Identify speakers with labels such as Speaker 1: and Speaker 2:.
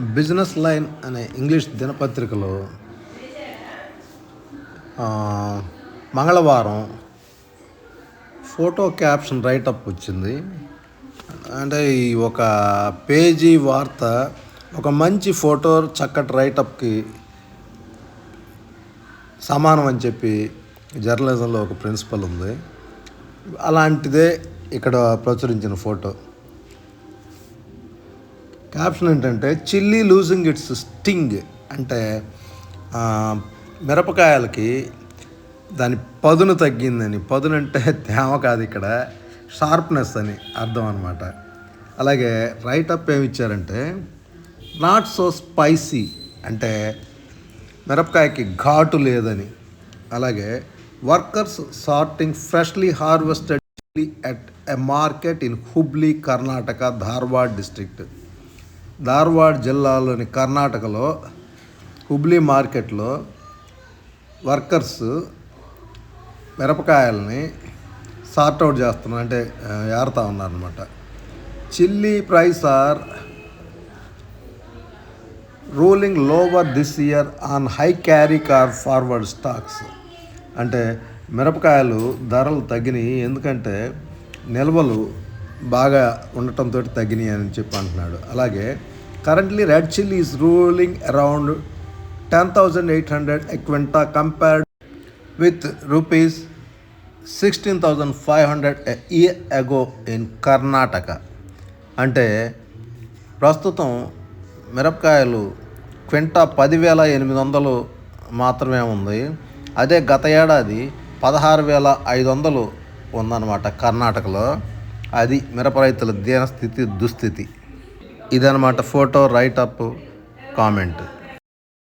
Speaker 1: Business line అనే English దినపత్రికలో మంగళవారం ఫోటో క్యాప్షన్ రైటప్ వచ్చింది. అంటే ఈ ఒక పేజీ వార్త ఒక మంచి ఫోటో చక్కటి రైటప్కి సమానం అని చెప్పి జర్నలిజంలో ఒక ప్రిన్సిపల్ ఉంది. అలాంటిదే ఇక్కడ ప్రచురించిన ఫోటో. క్యాప్షన్ ఏంటంటే చిల్లీ లూజింగ్ ఇట్స్ స్టింగ్ అంటే మిరపకాయలకి దాని పదును తగ్గిందని. పదును అంటే తేమ కాదు ఇక్కడ షార్ప్నెస్ అని అర్థం అనమాట అలాగే రైటప్ ఏమి ఇచ్చారంటే నాట్ సో స్పైసీ అంటే మిరపకాయకి ఘాటు లేదని. అలాగే workers sorting freshly harvested at a market in Hubli Karnataka Dharwad district Dharwad జిల్లాలోని కర్ణాటకలో హుబ్లీ మార్కెట్లో వర్కర్స్ మిరపకాయలని సార్ట్ అవుట్ చేస్తున్నారు అంటే ఏరుతా ఉన్నారనమాట chilli price are ruling lower this year on high carry car forward stocks. అంటే మిరపకాయలు ధరలు తగ్గినాయి ఎందుకంటే నిల్వలు బాగా ఉండటంతో తగ్గినాయి అని చెప్పి అంటున్నాడు. అలాగే currently red chilli is ruling around ten thousand eight hundred a quintal compared with rupees sixteen thousand five hundred year ago in Karnataka అంటే ప్రస్తుతం మిరపకాయలు క్వింటా పదివేల ఎనిమిది వందలు మాత్రమే ఉంది. అదే గత ఏడాది పదహారు వేల ఐదు వందలు ఉందన్నమాట కర్ణాటకలో. అది మిరప రైతుల దీనస్థితి దుస్థితి. ఇదన్నమాట ఫోటో రైటప్ కామెంట్.